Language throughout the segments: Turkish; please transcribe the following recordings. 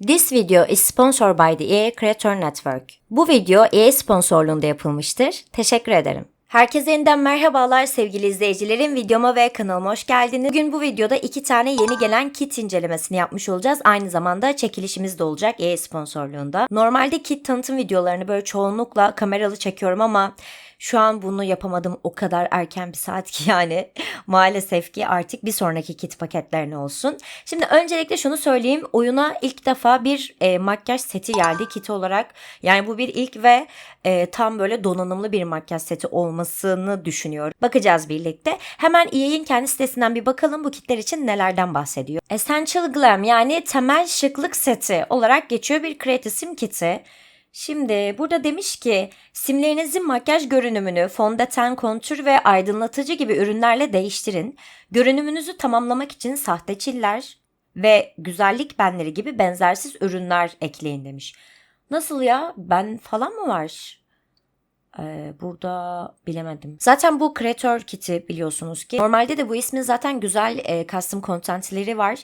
This video is sponsored by the EA Creator Network. Bu video EA sponsorluğunda yapılmıştır. Teşekkür ederim. Herkese yeniden merhabalar sevgili izleyicilerim. Videoma ve kanalıma hoş geldiniz. Bugün bu videoda iki tane yeni gelen kit incelemesini yapmış olacağız. Aynı zamanda çekilişimiz de olacak EA sponsorluğunda. Normalde kit tanıtım videolarını böyle çoğunlukla kameralı çekiyorum ama şu an bunu yapamadım o kadar erken bir saat ki yani maalesef ki artık bir sonraki kit paketlerine olsun. Şimdi öncelikle şunu söyleyeyim oyuna ilk defa bir e, makyaj seti geldi kit olarak. Yani bu bir ilk ve e, tam böyle donanımlı bir makyaj seti olmasını düşünüyorum. Bakacağız birlikte. Hemen EA'in kendi sitesinden bir bakalım bu kitler için nelerden bahsediyor. Essential Glam yani temel şıklık seti olarak geçiyor bir Create Sim kiti. Şimdi burada demiş ki simlerinizin makyaj görünümünü fondöten, kontür ve aydınlatıcı gibi ürünlerle değiştirin. Görünümünüzü tamamlamak için sahte çiller ve güzellik benleri gibi benzersiz ürünler ekleyin demiş. Nasıl ya? Ben falan mı var? Ee, burada bilemedim. Zaten bu kreatör kiti biliyorsunuz ki. Normalde de bu ismin zaten güzel e, custom contentleri var.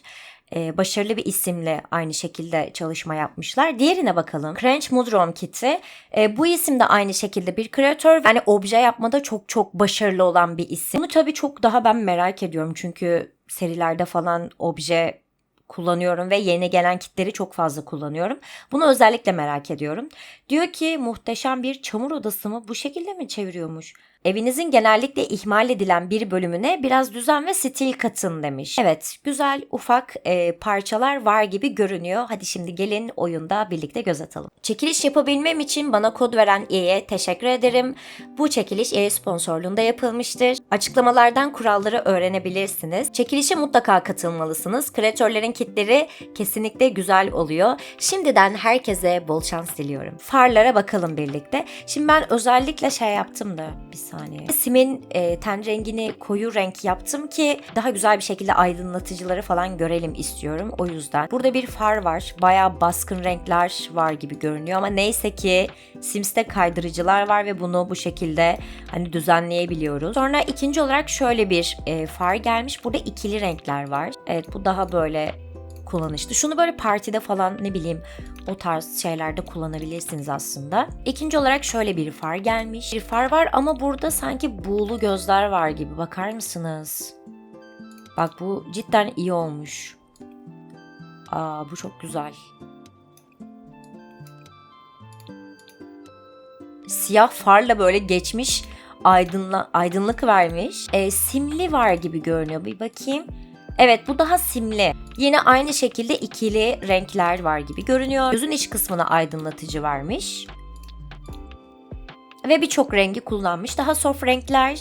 E, başarılı bir isimle aynı şekilde çalışma yapmışlar. Diğerine bakalım. Crunch Mudrom kiti. E, bu isim de aynı şekilde bir kreatör. Yani obje yapmada çok çok başarılı olan bir isim. Bunu tabii çok daha ben merak ediyorum. Çünkü serilerde falan obje kullanıyorum ve yeni gelen kitleri çok fazla kullanıyorum. Bunu özellikle merak ediyorum. Diyor ki muhteşem bir çamur odası mı bu şekilde mi çeviriyormuş? Evinizin genellikle ihmal edilen bir bölümüne biraz düzen ve stil katın demiş. Evet güzel ufak e, parçalar var gibi görünüyor. Hadi şimdi gelin oyunda birlikte göz atalım. Çekiliş yapabilmem için bana kod veren EA'ye teşekkür ederim. Bu çekiliş EA sponsorluğunda yapılmıştır. Açıklamalardan kuralları öğrenebilirsiniz. Çekilişe mutlaka katılmalısınız. Kreatörlerin kitleri kesinlikle güzel oluyor. Şimdiden herkese bol şans diliyorum. Farlara bakalım birlikte. Şimdi ben özellikle şey yaptım da bir saniye. Simin e, ten rengini koyu renk yaptım ki daha güzel bir şekilde aydınlatıcıları falan görelim istiyorum. O yüzden. Burada bir far var. Bayağı baskın renkler var gibi görünüyor ama neyse ki Sims'te kaydırıcılar var ve bunu bu şekilde hani düzenleyebiliyoruz. Sonra ikinci olarak şöyle bir e, far gelmiş. Burada ikili renkler var. Evet bu daha böyle kullanışlı. Şunu böyle partide falan ne bileyim o tarz şeylerde kullanabilirsiniz aslında. İkinci olarak şöyle bir far gelmiş. Bir far var ama burada sanki buğulu gözler var gibi. Bakar mısınız? Bak bu cidden iyi olmuş. Aa bu çok güzel. Siyah farla böyle geçmiş aydınla, aydınlık vermiş. E, simli var gibi görünüyor. Bir bakayım. Evet bu daha simli. Yine aynı şekilde ikili renkler var gibi görünüyor. Gözün iç kısmına aydınlatıcı vermiş. Ve birçok rengi kullanmış. Daha soft renkler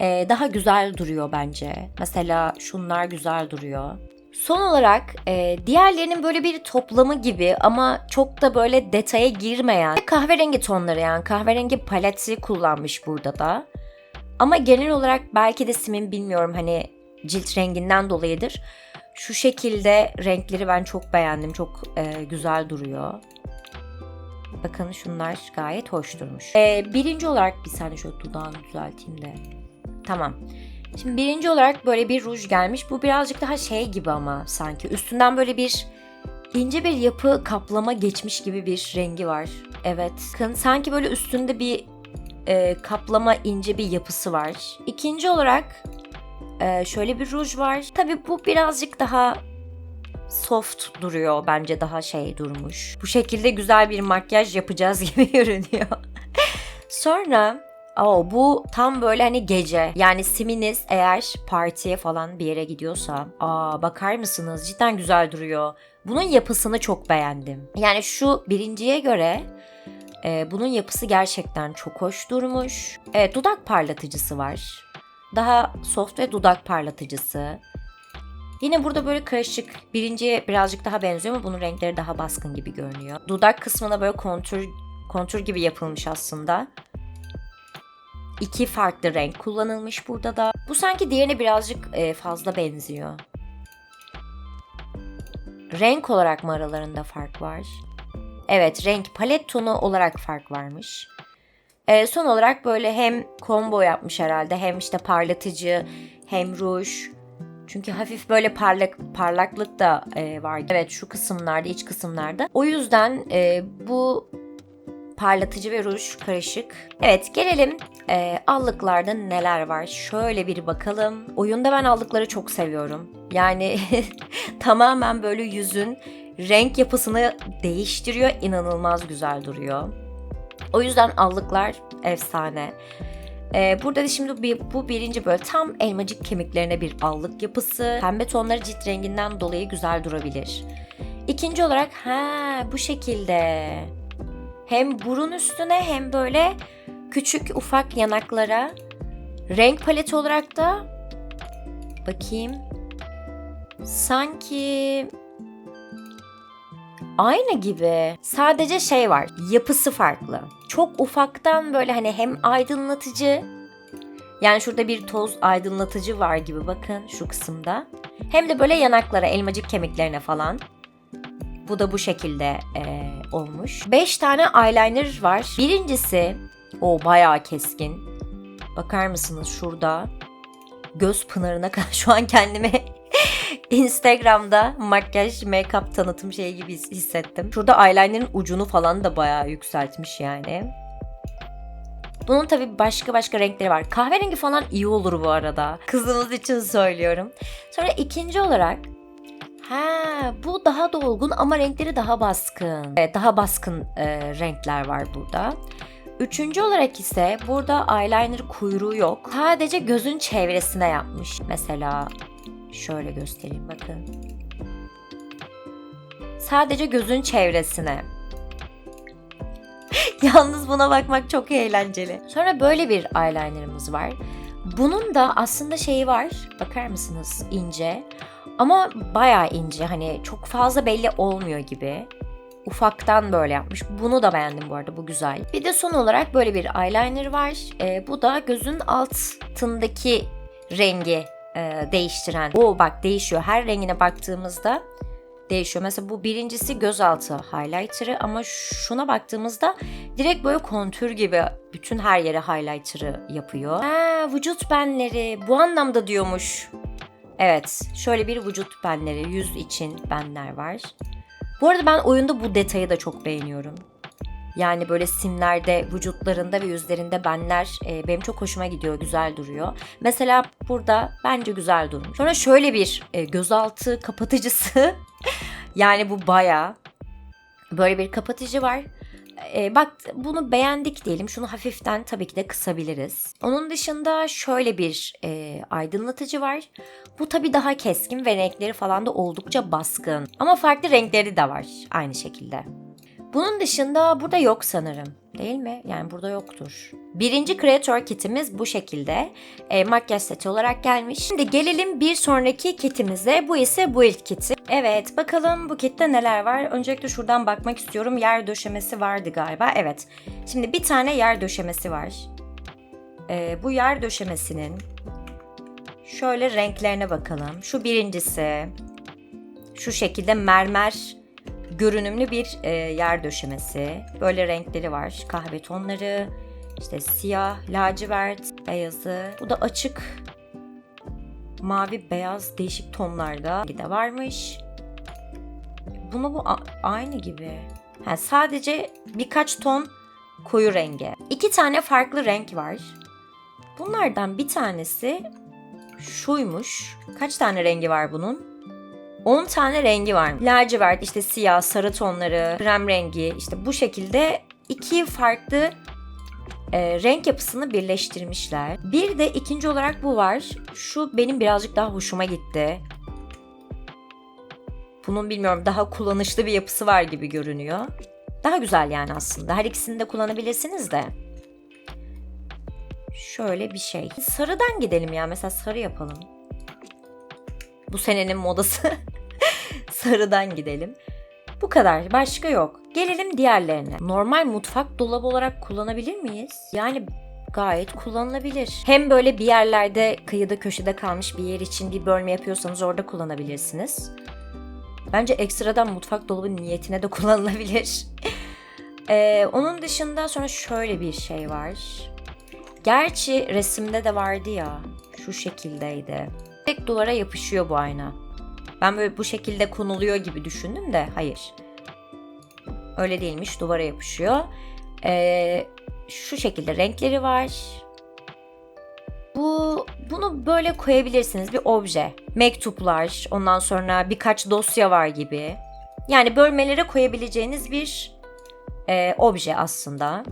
e, daha güzel duruyor bence. Mesela şunlar güzel duruyor. Son olarak e, diğerlerinin böyle bir toplamı gibi ama çok da böyle detaya girmeyen kahverengi tonları yani kahverengi paleti kullanmış burada da. Ama genel olarak belki de simin bilmiyorum hani cilt renginden dolayıdır. Şu şekilde renkleri ben çok beğendim. Çok e, güzel duruyor. Bakın şunlar gayet hoş durmuş. E, birinci olarak bir saniye şöyle dudağını düzelteyim de. Tamam. Şimdi birinci olarak böyle bir ruj gelmiş. Bu birazcık daha şey gibi ama sanki. Üstünden böyle bir ince bir yapı kaplama geçmiş gibi bir rengi var. Evet. Bakın sanki böyle üstünde bir e, kaplama ince bir yapısı var. İkinci olarak ee, şöyle bir ruj var. Tabii bu birazcık daha soft duruyor. Bence daha şey durmuş. Bu şekilde güzel bir makyaj yapacağız gibi görünüyor. Sonra Oh, bu tam böyle hani gece. Yani siminiz eğer partiye falan bir yere gidiyorsa. Aa bakar mısınız? Cidden güzel duruyor. Bunun yapısını çok beğendim. Yani şu birinciye göre e, bunun yapısı gerçekten çok hoş durmuş. Evet dudak parlatıcısı var. Daha soft ve dudak parlatıcısı. Yine burada böyle karışık. Birinciye birazcık daha benziyor ama bunun renkleri daha baskın gibi görünüyor. Dudak kısmına böyle kontür kontür gibi yapılmış aslında. İki farklı renk kullanılmış burada da. Bu sanki diğerine birazcık e, fazla benziyor. Renk olarak mı aralarında fark var? Evet renk palet tonu olarak fark varmış. E, son olarak böyle hem combo yapmış herhalde hem işte parlatıcı hem ruj Çünkü hafif böyle parlak parlaklık da e, var. Evet şu kısımlarda, iç kısımlarda. O yüzden e, bu parlatıcı ve ruj karışık. Evet gelelim e, allıklarda neler var. Şöyle bir bakalım. Oyunda ben allıkları çok seviyorum. Yani tamamen böyle yüzün renk yapısını değiştiriyor. İnanılmaz güzel duruyor. O yüzden allıklar efsane. Ee, burada da şimdi bir, bu birinci böyle tam elmacık kemiklerine bir allık yapısı. Pembe tonları cilt renginden dolayı güzel durabilir. İkinci olarak ha bu şekilde. Hem burun üstüne hem böyle küçük ufak yanaklara. Renk paleti olarak da bakayım. Sanki aynı gibi. Sadece şey var. Yapısı farklı. Çok ufaktan böyle hani hem aydınlatıcı yani şurada bir toz aydınlatıcı var gibi bakın şu kısımda. Hem de böyle yanaklara, elmacık kemiklerine falan. Bu da bu şekilde e, olmuş. 5 tane eyeliner var. Birincisi o bayağı keskin. Bakar mısınız şurada? Göz pınarına kadar şu an kendimi Instagram'da makyaj, make-up tanıtım şeyi gibi his- hissettim. Şurada eyeliner'ın ucunu falan da bayağı yükseltmiş yani. Bunun tabii başka başka renkleri var. Kahverengi falan iyi olur bu arada. Kızımız için söylüyorum. Sonra ikinci olarak Ha, bu daha dolgun ama renkleri daha baskın. Evet, daha baskın e, renkler var burada. Üçüncü olarak ise burada eyeliner kuyruğu yok. Sadece gözün çevresine yapmış. Mesela şöyle göstereyim bakın. Sadece gözün çevresine. Yalnız buna bakmak çok eğlenceli. Sonra böyle bir eyelinerımız var. Bunun da aslında şeyi var. Bakar mısınız? ince. Ama bayağı ince. Hani çok fazla belli olmuyor gibi. Ufaktan böyle yapmış. Bunu da beğendim bu arada. Bu güzel. Bir de son olarak böyle bir eyeliner var. Ee, bu da gözün altındaki rengi e, değiştiren. O bak değişiyor. Her rengine baktığımızda değişiyor. Mesela bu birincisi gözaltı highlighter'ı ama şuna baktığımızda direkt böyle kontür gibi bütün her yere highlighter'ı yapıyor. Ha, vücut benleri bu anlamda diyormuş. Evet, şöyle bir vücut benleri, yüz için benler var. Bu arada ben oyunda bu detayı da çok beğeniyorum. Yani böyle simlerde, vücutlarında ve yüzlerinde benler e, benim çok hoşuma gidiyor, güzel duruyor. Mesela burada bence güzel durmuş. Sonra şöyle bir e, gözaltı kapatıcısı. yani bu bayağı böyle bir kapatıcı var. E, bak bunu beğendik diyelim. Şunu hafiften tabii ki de kısabiliriz. Onun dışında şöyle bir e, aydınlatıcı var. Bu tabii daha keskin ve renkleri falan da oldukça baskın. Ama farklı renkleri de var aynı şekilde. Bunun dışında burada yok sanırım. Değil mi? Yani burada yoktur. Birinci Creator kitimiz bu şekilde. E, makyaj seti olarak gelmiş. Şimdi gelelim bir sonraki kitimize. Bu ise Build kiti. Evet bakalım bu kitte neler var. Öncelikle şuradan bakmak istiyorum. Yer döşemesi vardı galiba. Evet. Şimdi bir tane yer döşemesi var. E, bu yer döşemesinin şöyle renklerine bakalım. Şu birincisi. Şu şekilde mermer görünümlü bir e, yer döşemesi. Böyle renkleri var. Kahve tonları, işte siyah, lacivert, beyazı. Bu da açık mavi, beyaz değişik tonlarda de varmış. Bunu bu aynı gibi. Ha, sadece birkaç ton koyu rengi. İki tane farklı renk var. Bunlardan bir tanesi şuymuş. Kaç tane rengi var bunun? 10 tane rengi var. Lacivert, işte siyah, sarı tonları, krem rengi işte bu şekilde iki farklı e, renk yapısını birleştirmişler. Bir de ikinci olarak bu var. Şu benim birazcık daha hoşuma gitti. Bunun bilmiyorum daha kullanışlı bir yapısı var gibi görünüyor. Daha güzel yani aslında. Her ikisini de kullanabilirsiniz de. Şöyle bir şey. Sarıdan gidelim ya. Mesela sarı yapalım. Bu senenin modası. Sarıdan gidelim. Bu kadar. Başka yok. Gelelim diğerlerine. Normal mutfak dolabı olarak kullanabilir miyiz? Yani gayet kullanılabilir. Hem böyle bir yerlerde kıyıda köşede kalmış bir yer için bir bölme yapıyorsanız orada kullanabilirsiniz. Bence ekstradan mutfak dolabı niyetine de kullanılabilir. Ee, onun dışında sonra şöyle bir şey var. Gerçi resimde de vardı ya. Şu şekildeydi. Tek duvara yapışıyor bu ayna. Ben böyle bu şekilde konuluyor gibi düşündüm de hayır. Öyle değilmiş duvara yapışıyor. Ee, şu şekilde renkleri var. Bu bunu böyle koyabilirsiniz bir obje. Mektuplar, ondan sonra birkaç dosya var gibi. Yani bölmelere koyabileceğiniz bir e, obje aslında.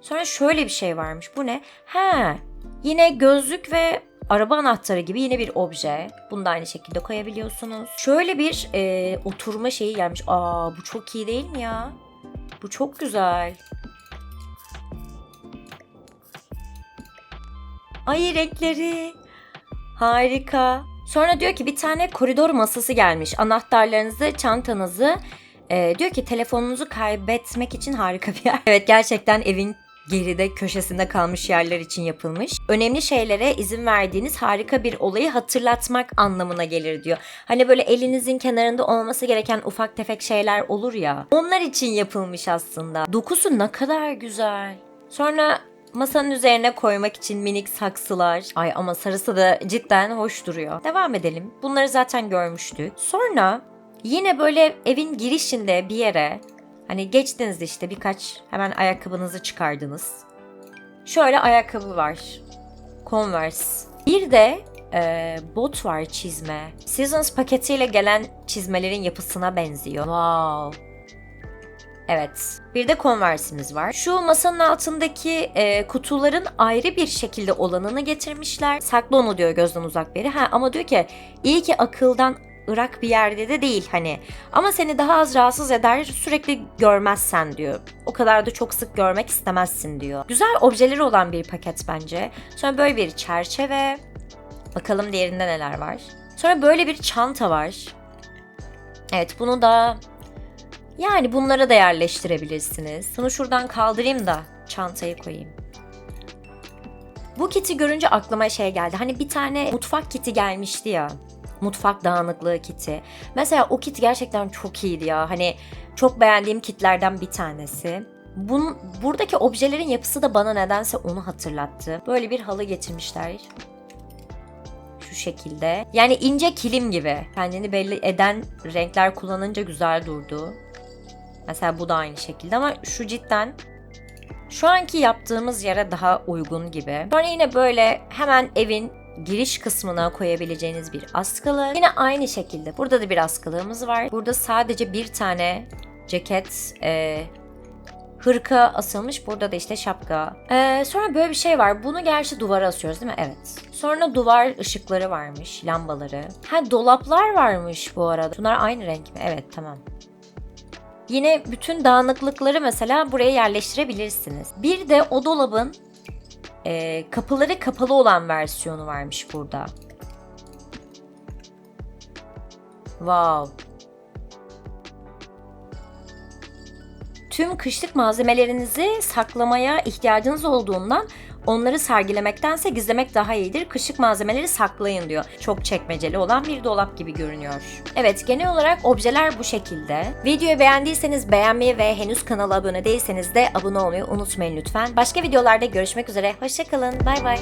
Sonra şöyle bir şey varmış. Bu ne? Ha, yine gözlük ve araba anahtarı gibi yine bir obje. Bunu da aynı şekilde koyabiliyorsunuz. Şöyle bir e, oturma şeyi gelmiş. Aa bu çok iyi değil mi ya? Bu çok güzel. Ay renkleri. Harika. Sonra diyor ki bir tane koridor masası gelmiş. Anahtarlarınızı, çantanızı e, diyor ki telefonunuzu kaybetmek için harika bir yer. Evet gerçekten evin geride köşesinde kalmış yerler için yapılmış. Önemli şeylere izin verdiğiniz harika bir olayı hatırlatmak anlamına gelir diyor. Hani böyle elinizin kenarında olması gereken ufak tefek şeyler olur ya. Onlar için yapılmış aslında. Dokusu ne kadar güzel. Sonra masanın üzerine koymak için minik saksılar. Ay ama sarısı da cidden hoş duruyor. Devam edelim. Bunları zaten görmüştük. Sonra yine böyle evin girişinde bir yere hani geçtiniz işte birkaç hemen ayakkabınızı çıkardınız. Şöyle ayakkabı var. Converse. Bir de e, bot var çizme. Seasons paketiyle gelen çizmelerin yapısına benziyor. Wow. Evet. Bir de Converse'imiz var. Şu masanın altındaki e, kutuların ayrı bir şekilde olanını getirmişler. Saklı onu diyor gözden uzak biri. Ha ama diyor ki iyi ki akıldan ırak bir yerde de değil hani. Ama seni daha az rahatsız eder sürekli görmezsen diyor. O kadar da çok sık görmek istemezsin diyor. Güzel objeleri olan bir paket bence. Sonra böyle bir çerçeve. Bakalım diğerinde neler var. Sonra böyle bir çanta var. Evet bunu da yani bunlara da yerleştirebilirsiniz. Bunu şuradan kaldırayım da çantayı koyayım. Bu kiti görünce aklıma şey geldi. Hani bir tane mutfak kiti gelmişti ya. Mutfak dağınıklığı kiti. Mesela o kit gerçekten çok iyiydi ya. Hani çok beğendiğim kitlerden bir tanesi. Bunun, buradaki objelerin yapısı da bana nedense onu hatırlattı. Böyle bir halı getirmişler. Şu şekilde. Yani ince kilim gibi. Kendini belli eden renkler kullanınca güzel durdu. Mesela bu da aynı şekilde ama şu cidden şu anki yaptığımız yere daha uygun gibi. Sonra yine böyle hemen evin giriş kısmına koyabileceğiniz bir askılı. Yine aynı şekilde burada da bir askılığımız var. Burada sadece bir tane ceket, e, hırka asılmış. Burada da işte şapka. E, sonra böyle bir şey var. Bunu gerçi duvara asıyoruz değil mi? Evet. Sonra duvar ışıkları varmış, lambaları. Ha dolaplar varmış bu arada. Bunlar aynı renk mi? Evet tamam. Yine bütün dağınıklıkları mesela buraya yerleştirebilirsiniz. Bir de o dolabın e, kapıları kapalı olan versiyonu varmış burada. Wow. Tüm kışlık malzemelerinizi saklamaya ihtiyacınız olduğundan onları sergilemektense gizlemek daha iyidir. Kışlık malzemeleri saklayın diyor. Çok çekmeceli olan bir dolap gibi görünüyor. Evet genel olarak objeler bu şekilde. Videoyu beğendiyseniz beğenmeyi ve henüz kanala abone değilseniz de abone olmayı unutmayın lütfen. Başka videolarda görüşmek üzere. Hoşçakalın. Bay bay.